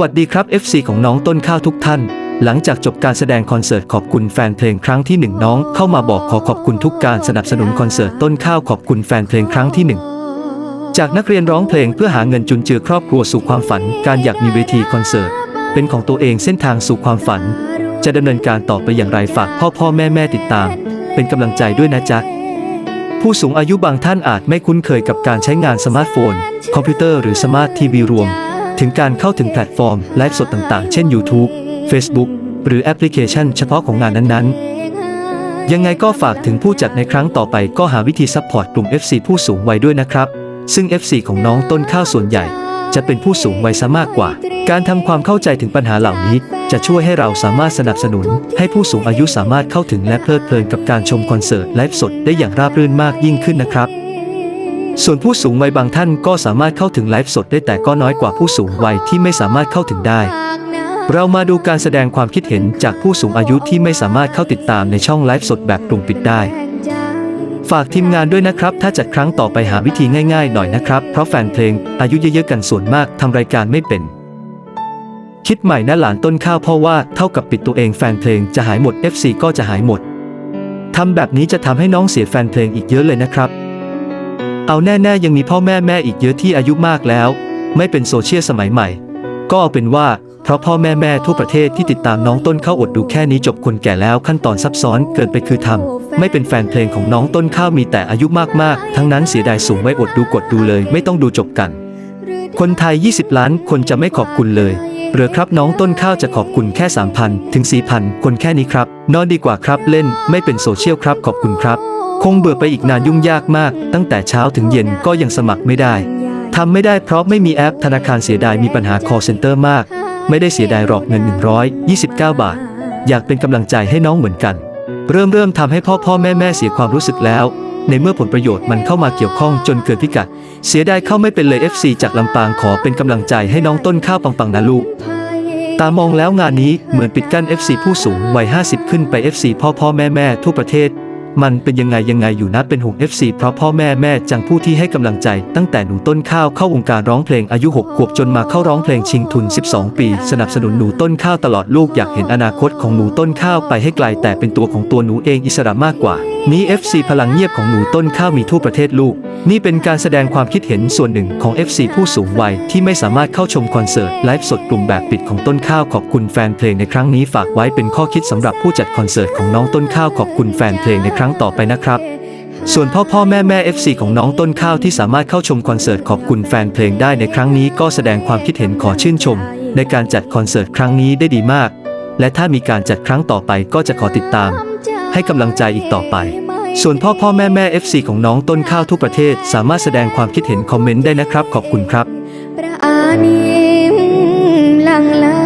วัสดีครับ FC ของน้องต้นข้าวทุกท่าน หลังจากจบการแสดงคอนเสิร์ตขอบคุณแฟนเพลงครั้งที่หนึ่งน้องเข้ามาบอกขอขอบคุณทุกการสนับสนุนคอนเสิร์ตต้นข้าวขอบคุณแฟนเพลงครั้งที่หนึ่งจากนักเรียนร้องเพลงเพื่อหาเงินจุนเจือครอบครัวสู่ความฝัน การอยากมีเวทีคอนเสิร์ตเป็นของตัวเองเส้นทางสู่ความฝัน จะดำเนินการต่อไปอย่างไรฝากพ่อพ่อแม่แม่ติดตาม เป็นกำลังใจด้วยนะจ๊ะผู้สูงอายุบางท่านอาจไม่คุ้นเคยกับการใช้งานสมาร์ทโฟน คอมพิวเตอร์หรือสมาร์ททีวีรวม ถึงการเข้าถึงแพลตฟอร์มไลฟ์สดต่างๆ เช่น YouTube Facebook หรือแอปพลิเคชันเฉพาะของงานนั้นๆ ยังไงก็ฝากถึงผู้จัดในครั้งต่อไปก็หาวิธีซัพพอร์ตกลุ่ม FC ผู้สูงวัยด้วยนะครับ ซึ่ง FC ของน้องต้นข้าวส่วนใหญ่ จะเป็นผู้สูงวัยซะมากกว่า การทำความเข้าใจถึงปัญหาเหล่านี้ จะช่วยให้เราสามารถสนับสนุน ให้ผู้สูงอายุสามารถเข้าถึงและเพลิดเพลินกับการชมคอนเสิร์ตไลฟ์สดได้อย่างราบรื่นมากยิ่งขึ้นนะครับ ส่วนผู้สูงวัยบางท่านก็สามารถเข้าถึงไลฟ์สดได้แต่ก็น้อยกว่าผู้สูงวัยที่ไม่สามารถเข้าถึงได้ เรามาดูการแสดงความคิดเห็นจากผู้สูงอายุที่ไม่สามารถเข้าติดตามในช่องไลฟ์สดแบบกลุ่มปิดได้ ฝากทีมงานด้วยนะครับ ถ้าจัดครั้งต่อไปหาวิธีง่ายๆหน่อยนะครับ เพราะแฟนเพลงอายุเยอะๆกันส่วนมากทำรายการไม่เป็น คิดใหม่นะหลานต้นข้าวเพราะว่าเท่ากับปิดตัวเองแฟนเพลงจะหายหมด FC ก็จะหายหมดทำแบบนี้จะทำให้น้องเสียแฟนเพลงอีกเยอะเลยนะครับ เอาแน่ๆยังมีพ่อแม่แม่อีกเยอะที่อายุมากแล้ว ไม่เป็นโซเชียลสมัยใหม่ ก็เอาเป็นว่าเพราะพ่อแม่แม่ทั่วประเทศที่ติดตามน้องต้นข้าวอดดูแค่นี้จบคนแก่แล้วขั้นตอนซับซ้อนเกินไปคือทำไม่เป็นแฟนเพลงของน้องต้นข้าวมีแต่อายุมากๆ ทั้งนั้นเสียดายสูงไว้อดดูกดดูเลย ไม่ต้องดูจบกัน คนไทย 20 ล้านคนจะไม่ขอบคุณเลยหรือครับน้องต้นข้าวจะขอบคุณแค่ 3,000 ถึง 4,000 คนแค่นี้ครับ นอนดีกว่าครับเล่นไม่เป็นโซเชียลครับขอบคุณครับ คงเบื่อไปอีกนานยุ่งยากมาก ตั้งแต่เช้าถึงเย็นก็ยังสมัครไม่ได้ทำไม่ได้เพราะไม่มีแอปธนาคารเสียดายมีปัญหา call center มาก ไม่ได้เสียดายหรอกเงิน 129 บาท อยากเป็นกำลังใจให้น้องเหมือนกัน เริ่มเริ่มทำให้พ่อพ่อแม่แม่เสียความรู้สึกแล้ว ในเมื่อผลประโยชน์มันเข้ามาเกี่ยวข้องจนเกินพิกัด เสียดายเข้าไม่เป็นเลย FC จากลำปางขอเป็นกำลังใจให้น้องต้นข้าวปังๆนะลูกตามองแล้วงานนี้เหมือนปิดกั้น FC ผู้สูงวัย 50 ขึ้นไป FC พ่อพ่อแม่แม่ทั่วประเทศ มันเป็นยังไงยังไงอยู่นะเป็นห่วง FC เพราะพ่อแม่แม่จังผู้ที่ให้กำลังใจ ตั้งแต่หนูต้นข้าวเข้าวงการร้องเพลงอายุ 6 ขวบจนมาเข้าร้องเพลงชิงทุน 12 ปี สนับสนุนหนูต้นข้าวตลอดลูกอยากเห็นอนาคตของหนูต้นข้าวไปให้ไกลแต่เป็นตัวของตัวหนูเองอิสระมากกว่า นี้ FC พลังเงียบของหนูต้นข้าวมีทั่วประเทศลูก นี่เป็นการแสดงความคิดเห็นส่วนหนึ่งของ FC ผู้สูงวัยที่ไม่สามารถเข้าชมคอนเสิร์ตไลฟ์สดกลุ่มแบบปิดของต้นข้าวขอบคุณแฟนเพลงในครั้งนี้ฝากไว้เป็นข้อคิดสำหรับผู้จัดคอนเสิร์ตของน้องต้นข้าวขอบคุณแฟนเพลงในครั้งต่อไปนะครับส่วนพ่อพ่อแม่แม่ FC ของน้องต้นข้าวที่สามารถเข้าชมคอนเสิร์ตขอบคุณแฟนเพลงได้ในครั้งนี้ก็แสดงความคิดเห็นขอชื่นชม ในการจัดคอนเสิร์ตครั้งนี้ได้ดีมาก และถ้ามีการจัดครั้งต่อไปก็จะขอติดตาม ให้กำลังใจอีกต่อไป ส่วนพ่อพ่อแม่แม่ FC ของน้องต้นข้าวทุกประเทศ สามารถแสดงความคิดเห็นคอมเมนต์ได้นะครับ ขอบคุณครับประอานิมลังลา